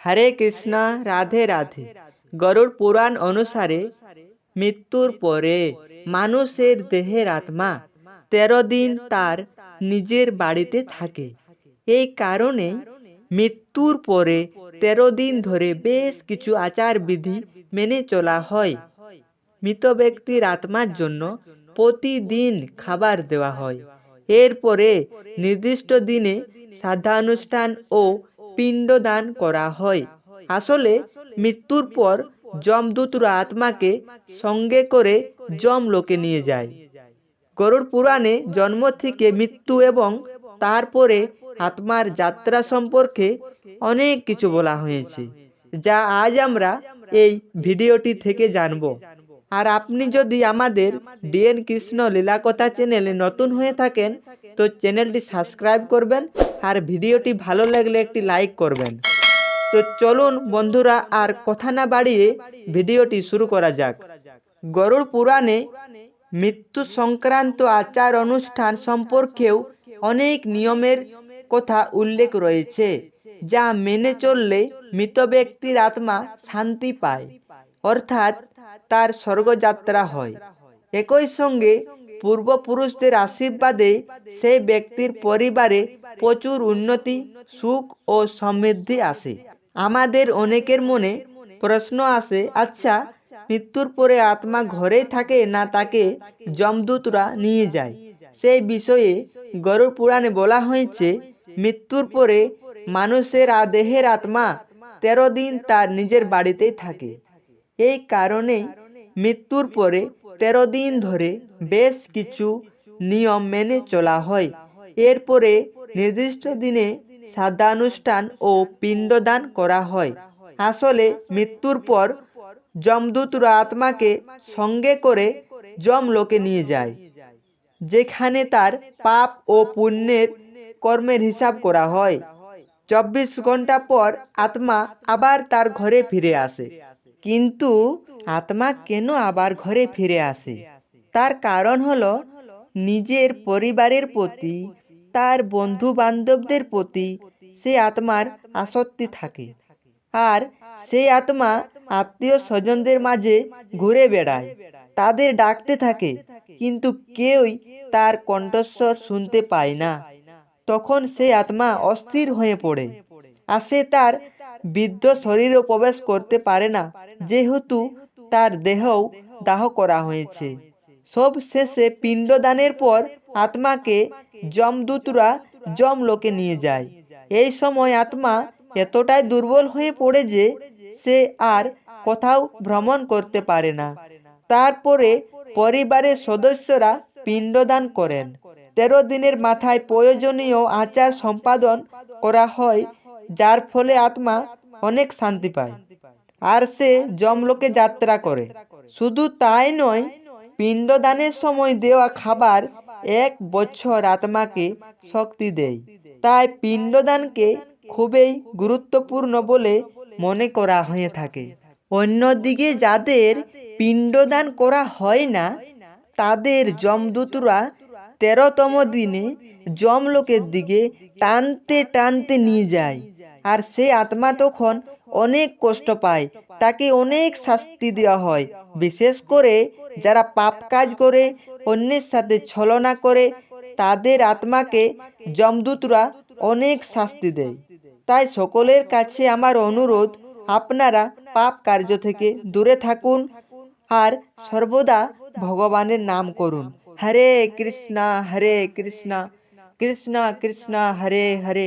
হরে কৃষ্ণ, রাধে রাধে। গরুড় পুরাণ অনুসারে মৃত্যুর পরে মানুষের দেহের আত্মা তেরো দিন তার নিজের বাড়িতে থাকে। এই কারণে মৃত্যুর পরে তেরো দিন ধরে বেশ কিছু আচার বিধি মেনে চলা হয়। মৃত ব্যক্তির আত্মার জন্য প্রতিদিন খাবার দেওয়া হয়। এরপরে নির্দিষ্ট দিনে শ্রাদ্ধানুষ্ঠান ও পিণ্ডদান করা হয়। আসলে মৃত্যুর পর যমদূতরা আত্মাকে সঙ্গে করে যম লোকে নিয়ে যায়। গরুড় পুরাণে জন্ম থেকে মৃত্যু এবং তারপরে আত্মার যাত্রা সম্পর্কে অনেক কিছু বলা হয়েছে, যা আজ আমরা এই ভিডিওটি থেকে জানব। আর আপনি যদি আমাদের ডিএন কৃষ্ণ লীলাকথা চ্যানেলে নতুন হয়ে থাকেন, তো চ্যানেলটি সাবস্ক্রাইব করবেন আর ভিডিওটি ভালো লাগলে একটি লাইক করবেন। তো চলুন বন্ধুরা, আর কথা না বাড়িয়ে ভিডিওটি শুরু করা যাক। গরুড় পুরাণে মৃত্যু সংক্রান্ত আচার অনুষ্ঠান সম্পর্কেও অনেক নিয়মের কথা উল্লেখ রয়েছে, যা মেনে চললে মৃত ব্যক্তির আত্মা শান্তি পায়, অর্থাৎ তার স্বর্গযাত্রা হয়। একই সঙ্গে পূর্বপুরুষদের আশীর্বাদে সেই ব্যক্তির পরিবারে প্রচুর উন্নতি, সুখ ও সমৃদ্ধি আসে আমাদের অনেকের মনে প্রশ্ন আসে আচ্ছা মৃত্যুর পরে আত্মা ঘরেই থাকে না তাকে যমদূতরা নিয়ে যায়? সেই বিষয়ে গরুড় পুরাণে বলা হয়েছে, মৃত্যুর পরে মানুষের দেহের আত্মা তেরো দিন তার নিজের বাড়িতেই থাকে। এই কারণেই মৃত্যুর পরে তেরো দিন ধরে বেশ কিছু নিয়ম মেনে চলা হয়। এরপরে নির্দিষ্ট দিনে শ্রাদ্ধানুষ্ঠান ও পিণ্ডদান করা হয়। আসলে মৃত্যুর পর যমদূতরা আত্মাকে সঙ্গে করে যম লোকে নিয়ে যায়, যেখানে তার পাপ ও পুণ্যের কর্মের হিসাব করা হয়। চব্বিশ ঘণ্টা পর আত্মা আবার তার ঘরে ফিরে আসে। কিন্তু আত্মা কেন আবার ঘরে ফিরে আসে? তার কারণ হলো নিজের পরিবারের প্রতি, তার বন্ধু বান্ধবদের প্রতি সে আত্মার আসক্তি থাকে। আর সেই আত্মা আত্মীয় স্বজনদের মাঝে ঘুরে বেড়ায়। তাদের ডাকতে থাকে, কিন্তু কেউই তার কণ্ঠস্বর শুনতে পায় না। তখন সে আত্মা অস্থির হয়ে পড়ে। আর সে তার বৃদ্ধ শরীরও প্রবেশ করতে পারে না। যেহেতু তার দেহও দাহ করা হয়েছে। সব শেষে পিণ্ডদানের পর আত্মাকে যমদূতরা যম লোকে নিয়ে যায়। এই সময় আত্মা এতটাই দুর্বল হয়ে পড়ে যে সে আর কোথাও ভ্রমণ করতে পারে না। তারপরে পরিবারের সদস্যরা পিণ্ডদান করেন। তেরো দিনের মাথায় প্রয়োজনীয় আচার সম্পাদন করা হয় যার ফলে আত্মা অনেক শান্তি পায়। আর সে যমলোকে যাত্রা করে। শুধু তাই নয়, পিণ্ডদানের সময় দেওয়া খাবার এক বছর আত্মাকে শক্তি দেয়। তাই পিণ্ডদানকে খুবই গুরুত্বপূর্ণ বলে মনে করা হয়ে থাকে। অন্যদিকে যাদের পিণ্ডদান করা হয় না, তাদের যমদূতরা তেরোতম দিনে যমলোকের দিকে টানতে টানতে নিয়ে যায়। আর সে আত্মা তখন অনেক কষ্ট পায়। তাকে অনেক শাস্তি দেওয়া হয়। বিশেষ করে যারা পাপ কাজ করে, অন্যের সাথে ছলনা করে, তাদের আত্মাকে যমদূতরা অনেক শাস্তি দেয়। তাই সকলের কাছে আমার অনুরোধ, আপনারা পাপ কার্য থেকে দূরে থাকুন আর সর্বদা ভগবানের নাম করুন। হরে কৃষ্ণা হরে কৃষ্ণা কৃষ্ণা কৃষ্ণা, হরে হরে।